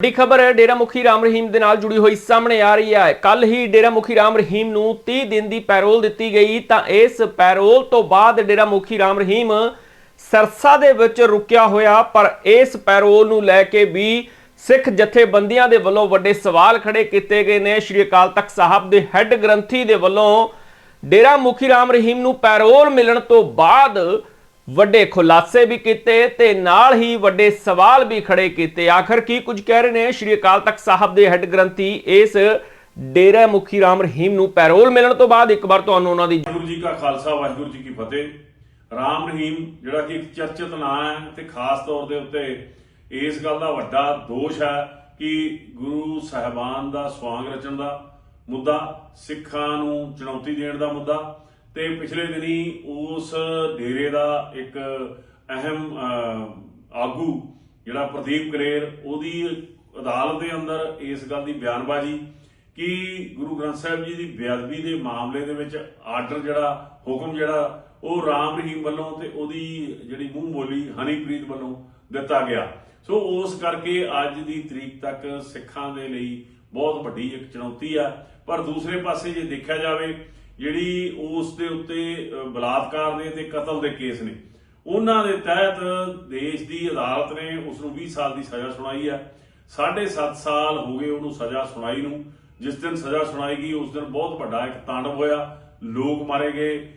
ਵੱਡੀ ਖਬਰ ਡੇਰਾ ਮੁਖੀ ਰਾਮ ਰਹੀਮ ਦੇ ਨਾਲ ਜੁੜੀ ਹੋਈ ਸਾਹਮਣੇ ਆ ਰਹੀ ਹੈ। ਕੱਲ ਹੀ ਡੇਰਾ ਮੁਖੀ ਰਾਮ ਰਹੀਮ ਨੂੰ 30 ਦਿਨ ਦੀ ਪੈਰੋਲ ਦਿੱਤੀ ਗਈ, ਤਾਂ ਇਸ ਪੈਰੋਲ ਤੋਂ ਬਾਅਦ ਡੇਰਾ ਮੁਖੀ ਰਾਮ ਰਹੀਮ ਸਰਸਾ ਦੇ ਵਿੱਚ ਰੁਕਿਆ ਹੋਇਆ, ਪਰ ਇਸ ਪੈਰੋਲ ਨੂੰ ਲੈ ਕੇ ਵੀ ਸਿੱਖ ਜਥੇਬੰਦੀਆਂ ਦੇ ਵੱਲੋਂ ਵੱਡੇ ਸਵਾਲ ਖੜੇ ਕੀਤੇ ਗਏ ਨੇ। ਸ਼੍ਰੀ ਅਕਾਲ ਤਖਤ ਸਾਹਿਬ ਦੇ ਹੈੱਡ ਗ੍ਰੰਥੀ ਦੇ ਵੱਲੋਂ ਡੇਰਾ ਮੁਖੀ ਰਾਮ ਰਹੀਮ ਨੂੰ ਪੈਰੋਲ ਮਿਲਣ ਤੋਂ ਬਾਅਦ ਵੱਡੇ ਖੁਲਾਸੇ ਵੀ ਕੀਤੇ ਤੇ ਨਾਲ ਹੀ ਵੱਡੇ ਸਵਾਲ ਵੀ ਖੜੇ ਕੀਤੇ। ਆਖਰ ਕੀ ਕੁਝ ਕਹਿ ਰਹੇ ਨੇ? ਸ਼੍ਰੀ ਅਕਾਲ ਤਖਤ ਸਾਹਿਬ ਦੇ ਹੈੱਡ ਗ੍ਰੰਥੀ ਇਸ ਡੇਰਾ ਮੁਖੀ ਰਾਮ ਰਹੀਮ ਨੂੰ ਪੈਰੋਲ ਮਿਲਣ ਤੋਂ ਬਾਅਦ ਇੱਕ ਵਾਰ ਤੁਹਾਨੂੰ ਉਹਨਾਂ ਦੀ ਵਾਹਿਗੁਰੂ ਜੀ ਕਾ ਖਾਲਸਾ, ਵਾਹਿਗੁਰੂ ਜੀ ਕੀ ਫਤਿਹ। ਰਾਮ ਰਹੀਮ, ਜਿਹੜਾ ਕਿ ਇੱਕ ਚਰਚਿਤ ਨਾਂ ਹੈ ਤੇ ਖਾਸ ਤੌਰ ਦੇ ਉੱਤੇ ਇਸ ਗੱਲ ਦਾ ਵੱਡਾ ਦੋਸ਼ ਹੈ ਕਿ ਗੁਰੂ ਸਾਹਿਬਾਨ ਦਾ ਸਵਾਂਗ ਰਚਣ ਦਾ ਮੁੱਦਾ, ਸਿੱਖਾਂ ਨੂੰ ਚੁਣੌਤੀ ਦੇਣ ਦਾ ਮੁੱਦਾ ਤੇ ਪਿਛਲੇ ਦਿਨੀ ਉਸ ਡੇਰੇ ਦਾ ਇੱਕ ਅਹਿਮ ਆਗੂ ਜਿਹੜਾ ਪ੍ਰਦੀਪ ਕਰੇਰ ਉਹਦੀ ਅਦਾਲਤ ਦੇ ਅੰਦਰ ਇਸ ਗੱਲ ਦੀ ਬਿਆਨਬਾਜ਼ੀ ਕਿ ਗੁਰੂ ਗ੍ਰੰਥ ਸਾਹਿਬ ਜੀ ਦੀ ਬੇਅਦਬੀ ਦੇ ਮਾਮਲੇ ਦੇ ਵਿੱਚ ਆਰਡਰ ਜਿਹੜਾ, ਹੁਕਮ ਜਿਹੜਾ, ਉਹ ਰਾਮ ਰਹੀਮ ਵੱਲੋਂ ਤੇ ਉਹਦੀ ਜਿਹੜੀ ਮੂੰਹ ਬੋਲੀ ਹਨੀਪ੍ਰੀਤ ਵੱਲੋਂ ਦਿੱਤਾ ਗਿਆ। ਸੋ ਉਸ ਕਰਕੇ ਅੱਜ ਦੀ ਤਰੀਕ ਤੱਕ ਸਿੱਖਾਂ ਦੇ ਲਈ ਬਹੁਤ ਵੱਡੀ ਇੱਕ ਚੁਣੌਤੀ ਆ। ਪਰ ਦੂਸਰੇ ਪਾਸੇ ਜੇ ਦੇਖਿਆ ਜਾਵੇ ਜਿਹੜੀ ਉਸ ਦੇ ਉੱਤੇ ਬਲਾਤਕਾਰ ਦੇ ਤੇ ਕਤਲ ਦੇ ਕੇਸ ਨੇ। ਉਹਨਾਂ ਦੇ ਤਹਿਤ ਦੇਸ਼ ਦੀ ਅਦਾਲਤ ਨੇ ਉਸ ਨੂੰ 20 ਸਾਲ ਦੀ ਸਜ਼ਾ ਸੁਣਾਈ ਹੈ ਸਾਢੇ ਸੱਤ ਸਾਲ ਹੋ ਗਏ ਉਹਨੂੰ ਸਜ਼ਾ ਸੁਣਾਈ ਨੂੰ। ਜਿਸ ਦਿਨ ਸਜ਼ਾ ਸੁਣਾਈ ਗਈ, ਉਸ ਦਿਨ ਬਹੁਤ ਵੱਡਾ ਇੱਕ ਤਾਂਡਵ ਹੋਇਆ। ਲੋਕ ਮਾਰੇ ਗਏ।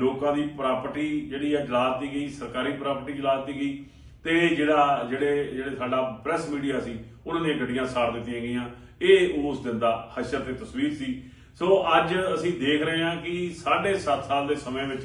ਲੋਕਾਂ ਦੀ ਪ੍ਰਾਪਰਟੀ ਜਿਹੜੀ ਹੈ ਜਲਾ ਦਿੱਤੀ ਗਈ, ਸਰਕਾਰੀ ਪ੍ਰਾਪਰਟੀ ਜਲਾ ਦਿੱਤੀ ਗਈ। ਤੇ ਜਿਹੜਾ, ਜਿਹੜੇ ਜਿਹੜੇ ਸਾਡਾ ਪ੍ਰੈਸ ਮੀਡੀਆ ਸੀ, ਉਹਨਾਂ ਦੀਆਂ ਗੱਡੀਆਂ ਸਾੜ ਦਿੱਤੀਆਂ ਗਈਆਂ। ਇਹ ਉਸ ਦਿਨ ਦਾ ਹਸ਼ਰ ਤੇ ਤਸਵੀਰ ਸੀ। ਸੋ ਅੱਜ ਅਸੀਂ ਦੇਖ ਰਹੇ ਹਾਂ ਕਿ 7.5 ਸਾਲ ਦੇ ਸਮੇਂ ਵਿੱਚ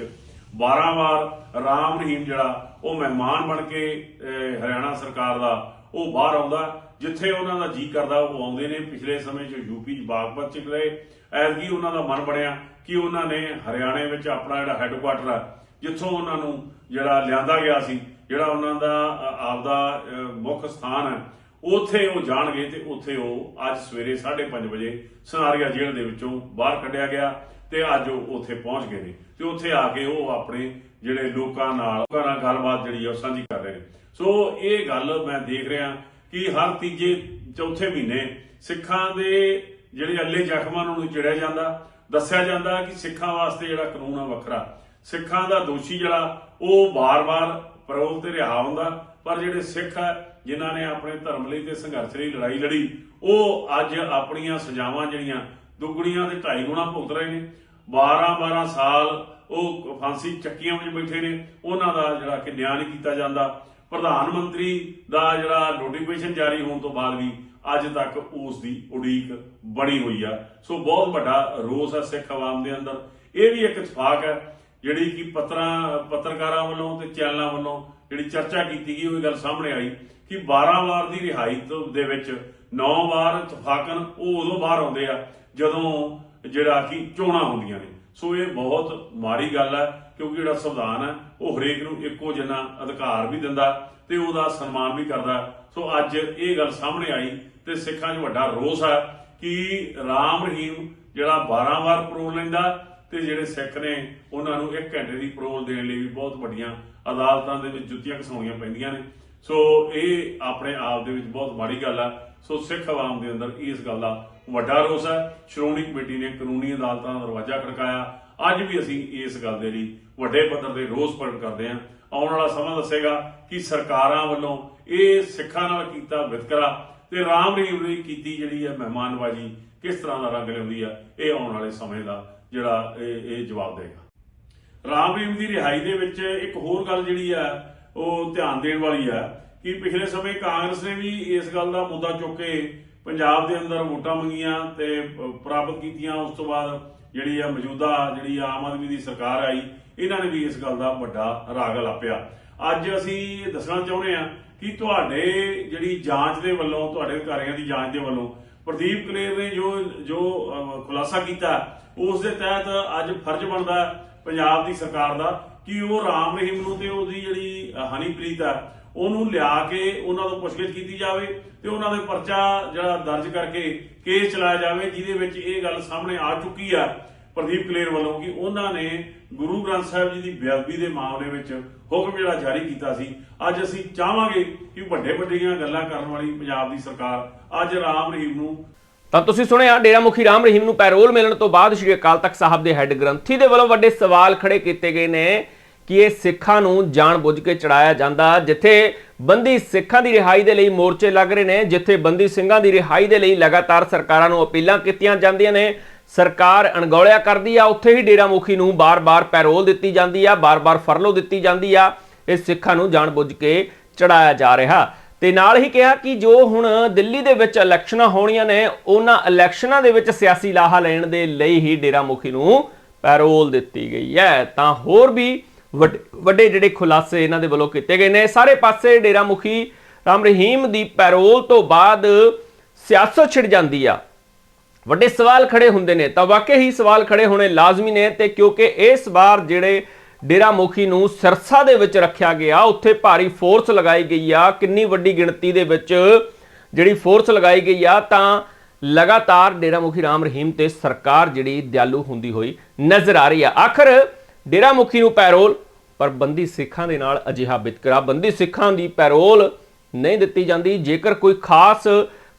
12 ਵਾਰ ਰਾਮ ਰਹੀਮ ਜਿਹੜਾ, ਉਹ ਮਹਿਮਾਨ ਬਣ ਕੇ ਹਰਿਆਣਾ ਸਰਕਾਰ ਦਾ ਉਹ ਬਾਹਰ ਆਉਂਦਾ, ਜਿੱਥੇ ਉਹਨਾਂ ਦਾ ਜੀ ਕਰਦਾ, ਉਹ ਆਉਂਦੇ ਨੇ। ਪਿਛਲੇ ਸਮੇਂ 'ਚ ਯੂਪੀ 'ਚ ਬਾਗਪਤ 'ਚ ਰਹੇ ਐਤਕੀ ਉਹਨਾਂ ਦਾ ਮਨ ਬਣਿਆ ਕਿ ਉਹਨਾਂ ਨੇ ਹਰਿਆਣੇ ਵਿੱਚ ਆਪਣਾ ਜਿਹੜਾ ਹੈੱਡਕੁਆਟਰ ਆ, ਜਿੱਥੋਂ ਉਹਨਾਂ ਨੂੰ ਜਿਹੜਾ ਲਿਆਂਦਾ ਗਿਆ ਸੀ, ਜਿਹੜਾ ਉਹਨਾਂ ਦਾ ਆਪਦਾ ਮੁੱਖ ਸਥਾਨ ਹੈ ਉੱਥੇ ਉਹ ਜਾਣਗੇ ਤੇ ਉੱਥੇ ਉਹ ਅੱਜ ਸਵੇਰੇ 5:30 ਵਜੇ ਸਨਾਰੀਆ ਜੇਲ੍ਹ ਦੇ ਵਿੱਚੋਂ ਬਾਹਰ ਕੱਢਿਆ ਗਿਆ ਤੇ ਅੱਜ ਉਹ ਉੱਥੇ ਪਹੁੰਚ ਗਏ ਨੇ। ਤੇ ਉੱਥੇ ਆ ਕੇ ਉਹ ਆਪਣੇ ਜਿਹੜੇ ਲੋਕਾਂ ਨਾਲ, ਲੋਕਾਂ ਗੱਲਬਾਤ ਜਿਹੜੀ ਆ ਉਹ ਸਾਂਝੀ ਕਰ ਰਹੇ ਨੇ। ਸੋ ਇਹ ਗੱਲ ਮੈਂ ਦੇਖ ਰਿਹਾ ਕਿ ਹਰ ਤੀਜੇ ਚੌਥੇ ਮਹੀਨੇ ਸਿੱਖਾਂ ਦੇ ਜਿਹੜੇ ਅੱਲੇ ਜ਼ਖਮਾਂ ਨੂੰ ਚਿੜਿਆ ਜਾਂਦਾ, ਦੱਸਿਆ ਜਾਂਦਾ ਕਿ ਸਿੱਖਾਂ ਵਾਸਤੇ ਜਿਹੜਾ ਕਾਨੂੰਨ ਆ ਵੱਖਰਾ। ਸਿੱਖਾਂ ਦਾ ਦੋਸ਼ੀ ਜਿਹੜਾ, ਉਹ ਵਾਰ ਵਾਰ ਪਰੋਲ ਤੇ ਰਿਹਾ ਹੁੰਦਾ ਪਰ ਜਿਹੜੇ ਸਿੱਖ ਆ, ਜਿਨ੍ਹਾਂ ਨੇ ਆਪਣੇ ਧਰਮ ਲਈ ਤੇ ਸੰਘਰਸ਼ ਲਈ ਲੜਾਈ ਲੜੀ, ਉਹ ਅੱਜ ਆਪਣੀਆਂ ਸਜ਼ਾਵਾਂ ਜਿਹੜੀਆਂ ਦੁੱਗਣੀਆਂ ਤੇ ਢਾਈ ਗੁਣਾ ਭੁਗਤ ਰਹੇ ਨੇ। 12-12 ਸਾਲ ਉਹ ਫਾਂਸੀ ਚੱਕੀਆਂ ਵਿੱਚ ਬੈਠੇ ਨੇ। ਉਹਨਾਂ ਦਾ ਜਿਹੜਾ ਕਿ ਨਿਆਂ ਨਹੀਂ ਕੀਤਾ ਜਾਂਦਾ। ਪ੍ਰਧਾਨ ਮੰਤਰੀ ਦਾ ਜਿਹੜਾ ਨੋਟੀਫਿਕੇਸ਼ਨ ਜਾਰੀ ਹੋਣ ਤੋਂ ਬਾਅਦ ਵੀ ਅੱਜ ਤੱਕ ਉਸ ਦੀ ਉਡੀਕ ਬਣੀ ਹੋਈ ਆ। ਸੋ ਬਹੁਤ ਵੱਡਾ ਰੋਸ ਹੈ ਸਿੱਖ ਆਵਾਮ ਦੇ ਅੰਦਰ। ਇਹ ਵੀ ਇੱਕ ਇਤਫਾਕ ਹੈ ਜਿਹੜੀ ਕਿ ਪੱਤਰਾਂ, ਪੱਤਰਕਾਰਾਂ ਵੱਲੋਂ ਤੇ ਚੈਨਲਾਂ ਵੱਲੋਂ ਜਿਹੜੀ ਚਰਚਾ ਕੀਤੀ ਗਈ, ਉਹ ਇਹ ਗੱਲ ਸਾਹਮਣੇ ਆਈ ਕਿ 12 ਵਾਰ ਦੀ ਰਿਹਾਈ ਤੋਂ ਦੇ ਵਿੱਚ 9 ਵਾਰ ਇਤਫਾਕਨ ਉਹ ਉਦੋਂ ਬਾਹਰ ਆਉਂਦੇ ਆ ਜਦੋਂ ਜਿਹੜਾ ਕਿ ਚੋਣਾਂ ਹੁੰਦੀਆਂ ਨੇ। ਸੋ ਇਹ ਬਹੁਤ ਮਾੜੀ ਗੱਲ ਹੈ ਕਿਉਂਕਿ ਜਿਹੜਾ ਸੰਵਿਧਾਨ ਹੈ ਉਹ ਹਰੇਕ ਨੂੰ ਇੱਕੋ ਜਿਹਾ ਅਧਿਕਾਰ ਵੀ ਦਿੰਦਾ ਤੇ ਉਹਦਾ ਸਨਮਾਨ ਵੀ ਕਰਦਾ। ਸੋ ਅੱਜ ਇਹ ਗੱਲ ਸਾਹਮਣੇ ਆਈ ਤੇ ਸਿੱਖਾਂ 'ਚ ਵੱਡਾ ਰੋਸ ਹੈ ਕਿ ਰਾਮ ਰਹੀਮ ਜਿਹੜਾ 12 ਵਾਰ ਪਰੋਲ ਲੈਂਦਾ ਤੇ ਜਿਹੜੇ ਸਿੱਖ ਨੇ, ਉਹਨਾਂ ਨੂੰ 1 ਘੰਟੇ ਦੀ ਪਰੋਲ ਦੇਣ ਲਈ ਵੀ ਬਹੁਤ ਵੱਡੀਆਂ ਅਦਾਲਤਾਂ ਦੇ ਵਿੱਚ ਜੁੱਤੀਆਂ ਘਸਾਉਣੀਆਂ ਪੈਂਦੀਆਂ ਨੇ। ਸੋ ਇਹ ਆਪਣੇ ਆਪ ਦੇ ਵਿੱਚ ਬਹੁਤ ਮਾੜੀ ਗੱਲ ਆ। ਸੋ ਸਿੱਖ ਆਵਾਮ ਦੇ ਅੰਦਰ ਇਸ ਗੱਲ ਦਾ ਵੱਡਾ ਰੋਸ ਹੈ ਸ਼੍ਰੋਮਣੀ ਕਮੇਟੀ ਨੇ ਕਾਨੂੰਨੀ ਅਦਾਲਤਾਂ ਦਾ ਦਰਵਾਜ਼ਾ ਖੜਕਾਇਆ। ਅੱਜ ਵੀ ਅਸੀਂ ਇਸ ਗੱਲ ਦੇ ਲਈ ਵੱਡੇ ਪੱਧਰ ਤੇ ਰੋਸ ਪ੍ਰਗਟ ਕਰਦੇ ਹਾਂ। ਆਉਣ ਵਾਲਾ ਸਮਾਂ ਦੱਸੇਗਾ ਕਿ ਸਰਕਾਰਾਂ ਵੱਲੋਂ ਇਹ ਸਿੱਖਾਂ ਨਾਲ ਕੀਤਾ ਵਿਤਕਰਾ ਤੇ ਰਾਮ ਰਹੀਮ ਦੀ ਕੀਤੀ ਜਿਹੜੀ ਹੈ ਮਹਿਮਾਨਵਾਜੀ ਕਿਸ ਤਰ੍ਹਾਂ ਦਾ ਰੰਗ ਲਿਆਉਂਦੀ ਆ, ਇਹ ਆਉਣ ਵਾਲੇ ਸਮੇਂ ਦਾ ਜਿਹੜਾ ਇਹ ਇਹ ਜਵਾਬ ਦੇਗਾ। ਰਾਮ ਰਹੀਮ ਦੀ ਰਿਹਾਈ ਦੇ ਵਿੱਚ ਇੱਕ ਹੋਰ ਗੱਲ ਜਿਹੜੀ ਆ, ਉਹ ਧਿਆਨ ਦੇਣ ਵਾਲੀ ਆ, ਕਿ ਪਿਛਲੇ ਸਮੇਂ ਕਾਂਗਰਸ ਨੇ ਵੀ ਇਸ ਗੱਲ ਦਾ ਮੁੱਦਾ ਚੁੱਕ ਕੇ ਪੰਜਾਬ ਦੇ ਅੰਦਰ ਵੋਟਾਂ ਮੰਗੀਆਂ ਤੇ ਪ੍ਰਾਪਤ ਕੀਤੀਆਂ। ਉਸ ਤੋਂ ਬਾਅਦ ਜਿਹੜੀ ਆ ਮੌਜੂਦਾ ਜਿਹੜੀ ਆਮ ਆਦਮੀ ਦੀ ਸਰਕਾਰ ਆਈ, ਇਹਨਾਂ ਨੇ ਵੀ ਇਸ ਗੱਲ ਦਾ ਵੱਡਾ ਰਾਗ ਲਾਪਿਆ। ਅੱਜ ਅਸੀਂ ਦੱਸਣਾ ਚਾਹੁੰਦੇ ਆ ਕਿ ਤੁਹਾਡੇ ਜਿਹੜੀ ਜਾਂਚ ਦੇ ਵੱਲੋਂ, ਤੁਹਾਡੇ ਅਧਿਕਾਰੀਆਂ ਦੀ ਜਾਂਚ ਦੇ ਵੱਲੋਂ ਪ੍ਰਦੀਪ ਕਲੇਰ ਨੇ ਜੋ ਜੋ ਖੁਲਾਸਾ ਕੀਤਾ, ਉਸ ਦੇ ਤਹਿਤ ਅੱਜ ਫਰਜ਼ ਬਣਦਾ ਪੰਜਾਬ ਦੀ ਸਰਕਾਰ ਦਾ ਕਿ ਉਹ ਰਾਮ ਰਹੀਮ ਨੂੰ ਤੇ ਉਹਦੀ ਜਿਹੜੀ ਹਨੀਪ੍ਰੀਤ ਆ, ਉਹਨੂੰ ਲਿਆ ਕੇ ਉਹਨਾਂ ਤੋਂ ਪੁੱਛਗਿੱਛ ਕੀਤੀ ਜਾਵੇ ਤੇ ਉਹਨਾਂ ਦੇ ਪਰਚਾ ਜਿਹੜਾ ਦਰਜ ਕਰਕੇ ਕੇਸ ਚਲਾਇਆ ਜਾਵੇ, ਜਿਹਦੇ ਵਿੱਚ ਇਹ ਗੱਲ ਸਾਹਮਣੇ ਆ ਚੁੱਕੀ ਆ ਪ੍ਰਦੀਪ ਕਲੇਰ ਵੱਲੋਂ ਕਿ ਉਹਨਾਂ ਨੇ ਗੁਰੂ ਗ੍ਰੰਥ ਸਾਹਿਬ ਜੀ ਦੀ ਬੇਅਦਬੀ ਦੇ ਮਾਮਲੇ ਵਿੱਚ ਹੁਕਮ ਜਿਹੜਾ ਜਾਰੀ ਕੀਤਾ ਸੀ। ਅੱਜ ਅਸੀਂ ਚਾਹਾਂਗੇ ਕਿ ਵੱਡੇ ਵੱਡੀਆਂ ਗੱਲਾਂ ਕਰਨ ਵਾਲੀ ਪੰਜਾਬ ਦੀ ਸਰਕਾਰ ਅੱਜ ਰਾਮ ਰਹੀਮ ਨੂੰ ਤਾਂ ਤੁਸੀਂ ਸੁਣਿਆ ਡੇਰਾ ਮੁਖੀ ਰਾਮ ਰਹੀਮ ਨੂੰ ਪੈਰੋਲ ਮਿਲਣ ਤੋਂ ਬਾਅਦ ਸ਼੍ਰੀ ਅਕਾਲ ਤਖਤ ਸਾਹਿਬ ਦੇ ਹੈੱਡ ਗ੍ਰੰਥੀ ਦੇ ਵੱਲੋਂ ਵੱਡੇ ਸਵਾਲ ਖੜੇ ਕੀਤੇ ਗਏ ਨੇ ਕਿ ਇਹ ਸਿੱਖਾਂ ਨੂੰ ਜਾਣਬੁੱਝ ਕੇ ਚੜਾਇਆ ਜਾਂਦਾ, ਜਿੱਥੇ ਬੰਦੀ ਸਿੱਖਾਂ ਦੀ ਰਿਹਾਈ ਦੇ ਲਈ ਮੋਰਚੇ ਲੱਗ ਰਹੇ ਨੇ, ਜਿੱਥੇ ਬੰਦੀ ਸਿੰਘਾਂ ਦੀ ਰਿਹਾਈ ਦੇ ਲਈ ਲਗਾਤਾਰ ਸਰਕਾਰਾਂ ਨੂੰ ਅਪੀਲਾਂ ਕੀਤੀਆਂ ਜਾਂਦੀਆਂ ਨੇ। ਸਰਕਾਰ ਅਣਗੌਲਿਆ ਕਰਦੀ ਆ, ਉੱਥੇ ਹੀ ਡੇਰਾ ਮੁਖੀ ਨੂੰ ਬਾਰ-ਬਾਰ ਪੈਰੋਲ ਦਿੱਤੀ ਜਾਂਦੀ ਆ, ਬਾਰ-ਬਾਰ ਫਰਲੋ ਦਿੱਤੀ ਜਾਂਦੀ ਆ, ਇਹ ਸਿੱਖਾਂ ਨੂੰ ਜਾਣਬੁੱਝ ਕੇ ਚੜਾਇਆ ਜਾ ਰਿਹਾ। ਤੇ ਨਾਲ ਹੀ ਕਿਹਾ ਕਿ ਜੋ ਹੁਣ ਦਿੱਲੀ ਦੇ ਵਿੱਚ ਇਲੈਕਸ਼ਨਾਂ ਹੋਣੀਆਂ ਨੇ, ਉਹਨਾਂ ਇਲੈਕਸ਼ਨਾਂ ਦੇ ਵਿੱਚ ਸਿਆਸੀ ਲਾਹਾ ਲੈਣ ਦੇ ਲਈ ਹੀ ਡੇਰਾ ਮੁਖੀ ਨੂੰ ਪੈਰੋਲ ਦਿੱਤੀ ਗਈ ਹੈ। ਤਾਂ ਹੋਰ ਵੀ ਵੱਡੇ ਵੱਡੇ ਜਿਹੜੇ ਖੁਲਾਸੇ ਇਹਨਾਂ ਦੇ ਵੱਲੋਂ ਕੀਤੇ ਗਏ ਨੇ, ਸਾਰੇ ਪਾਸੇ ਡੇਰਾ ਮੁਖੀ ਰਾਮ ਰਹੀਮ ਦੀ ਪੈਰੋਲ ਤੋਂ ਬਾਅਦ ਸਿਆਸਤ ਛਿੜ ਜਾਂਦੀ ਆ। ਵੱਡੇ ਸਵਾਲ ਖੜੇ ਹੁੰਦੇ ਨੇ। ਤਾਂ ਵਾਕਈ ਹੀ ਸਵਾਲ ਖੜੇ ਹੋਣੇ ਲਾਜ਼ਮੀ ਨੇ ਤੇ ਕਿਉਂਕਿ ਇਸ ਵਾਰ ਜਿਹੜੇ ਡੇਰਾ ਮੁਖੀ ਨੂੰ ਸਿਰਸਾ ਦੇ ਵਿੱਚ ਰੱਖਿਆ ਗਿਆ, ਉੱਥੇ ਭਾਰੀ ਫੋਰਸ ਲਗਾਈ ਗਈ ਆ। ਕਿੰਨੀ ਵੱਡੀ ਗਿਣਤੀ ਦੇ ਵਿੱਚ ਜਿਹੜੀ ਫੋਰਸ ਲਗਾਈ ਗਈ ਆ, ਤਾਂ ਲਗਾਤਾਰ ਡੇਰਾ ਮੁਖੀ ਰਾਮ ਰਹੀਮ ਤੇ ਸਰਕਾਰ ਜਿਹੜੀ ਦਿਆਲੂ ਹੁੰਦੀ ਹੋਈ ਨਜ਼ਰ ਆ ਰਹੀ ਆ। ਆਖਰ ਡੇਰਾ ਮੁਖੀ ਨੂੰ ਪੈਰੋਲ, ਪਰ ਬੰਦੀ ਸਿੱਖਾਂ ਦੇ ਨਾਲ ਅਜਿਹਾ ਵਿਤਕਰਾ ਬੰਦੀ ਸਿੱਖਾਂ ਦੀ ਪੈਰੋਲ ਨਹੀਂ ਦਿੱਤੀ ਜਾਂਦੀ। ਜੇਕਰ ਕੋਈ ਖਾਸ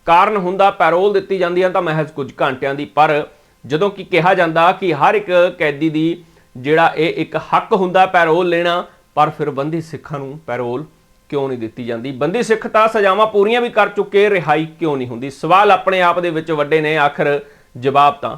ਕਾਰਨ ਹੁੰਦਾ ਪੈਰੋਲ ਦਿੱਤੀ ਜਾਂਦੀ ਹੈ ਤਾਂ ਮਹਿਜ਼ ਕੁਝ ਘੰਟਿਆਂ ਦੀ, ਪਰ ਜਦੋਂ ਕਿ ਕਿਹਾ ਜਾਂਦਾ ਕਿ ਹਰ ਇੱਕ ਕੈਦੀ ਦੀ ਜਿਹੜਾ ਇਹ ਇੱਕ ਹੱਕ ਹੁੰਦਾ ਪੈਰੋਲ ਲੈਣਾ, ਪਰ ਫਿਰ ਬੰਦੀ ਸਿੱਖਾਂ ਨੂੰ ਪੈਰੋਲ ਕਿਉਂ ਨਹੀਂ ਦਿੱਤੀ ਜਾਂਦੀ? ਬੰਦੀ ਸਿੱਖ ਤਾਂ ਸਜ਼ਾਵਾਂ ਪੂਰੀਆਂ ਵੀ ਕਰ ਚੁੱਕੇ, ਰਿਹਾਈ ਕਿਉਂ ਨਹੀਂ ਹੁੰਦੀ? ਸਵਾਲ ਆਪਣੇ ਆਪ ਦੇ ਵਿੱਚ ਵੱਡੇ ਨੇ, ਆਖਰ ਜਵਾਬ ਤਾਂ